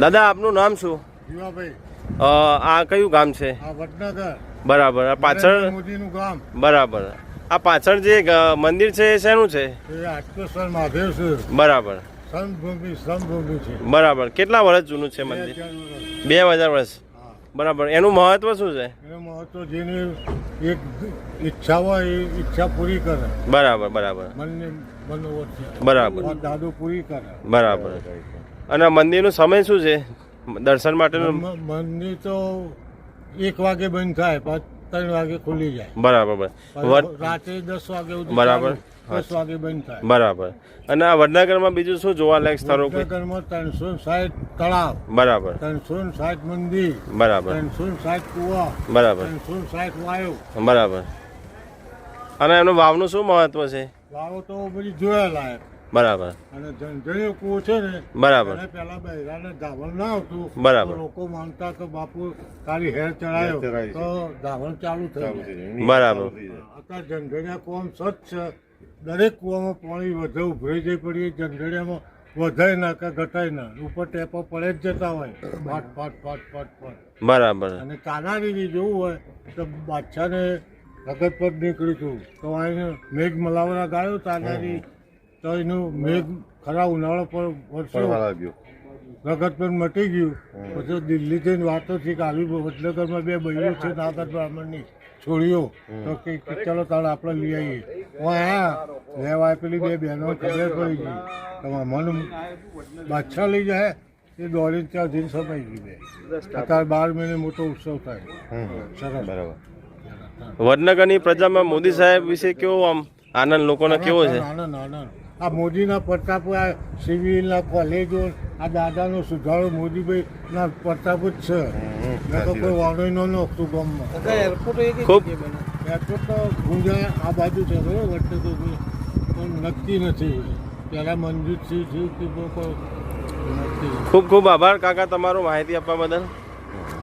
દાદા આપનું નામ શું? જીવાભાઈ આ કયું ગામ છે? બરાબર. આ પાછળ? મોદીનું ગામ. બરાબર. આ પાછળ જે મંદિર છે એ શેનું છે? મહાદેવ છે. બરાબર. બરાબર. કેટલા વર્ષ જૂનું છે મંદિર? બે હજાર વર્ષ. બરાબર. એનું મહત્વ શું છે? મહત્વ જેને એક ઈચ્છા હોય એ ઈચ્છા પૂરી કરે. બરાબર બરાબર. બરાબર. દાદુ પૂરી કરે બરાબર. અને મંદિરનો સમય શું છે? દર્શન માટેનું? મંદિર તો એક વાગે બંધ થાય પાંચ ત્રણ વાગે ખુલી જાય. બરાબર. રાત્રે દસ વાગે બરાબર. દસ વાગે બંધ થાય. બરાબર. અને આ વડનગરમાં બીજું શું જોવાલાયક સ્થળો? વડનગરમાં ત્રણસો સાઠ તળાવ. બરાબર. ત્રણસો સાઠ મંદિર. બરાબર. ત્રણસો સાઠ કુવા. બરાબર. ત્રણસો સાઠ વાયુ. બરાબર. અને એનું વાવનું શું મહત્વ છે? વાવો તો બધી જોયા લાયક. બરાબર. અને જંજણીયો કૂવો છે ને બરાબર. એને પેલા બૈરાને ધાવણ ના આવતું બરાબર. લોકો માનતા કે બાપુ તારી હેર ચડાયો. તો ધાવણ ચાલુ થઈ બરાબર. અત્યારે જંજણિયા કુવામાં સ્વચ્છ છે. દરેક કુવામાં પાણી વધે ઉભરી જઈ પડીએ જંજણિયામાં વધાય ના કે ઘટાય ના. ઉપર ટેપો પડે જ જતા હોય. ફાટ ફાટ ફાટ ફાટ ફાટ. બરાબર. અને કાનારી જોવું હોય તો બાદશાહને ભગત પર નીકળ્યું હતું. તો અહીં મેઘ મલાવરા ગાયો તાનારી તો એનું મેઘ ખરા ઉનાળો પર વર્ષો ભગત પર મટી ગયું. પછી દિલ્હી જઈને વાતો થઈ કે આવી વડનગરમાં બે બહેનો છે નાગર બ્રાહ્મણની છોડીઓ તો કે ચલો તારે આપણે લઈ આવીએ હું હા લેવા પેલી બે બહેનો ખબર પડી ગઈ. તો મન બાદશાહ લઈ જાય. એ દોડીને ત્યાં દિન સમાઈ ગઈ બે. અત્યારે બાર મહિને મોટો ઉત્સવ થાય. સરસ. બરાબર. વડનગરની પ્રજામાં મોદી સાહેબ વિશે કેવો આમ આનંદ લોકોનો કેવો છે? આનંદ આનંદ. આ મોદીના પ્રતાપ આ સિવિલના કોલેજો આ દાદાનો સુધારો મોદીભાઈના પ્રતાપ જ છે. મેં તો કોઈ વાણો ન નખતું ગામમાં એરપોર્ટ તો ગુંજા આ બાજુ છે બરાબર? વચ્ચે તો પણ નક્કી નથી. પહેલાં મંજૂરસિંહ થયું કે નક્કી. ખૂબ ખૂબ આભાર કાકા તમારો માહિતી આપવા બદલ.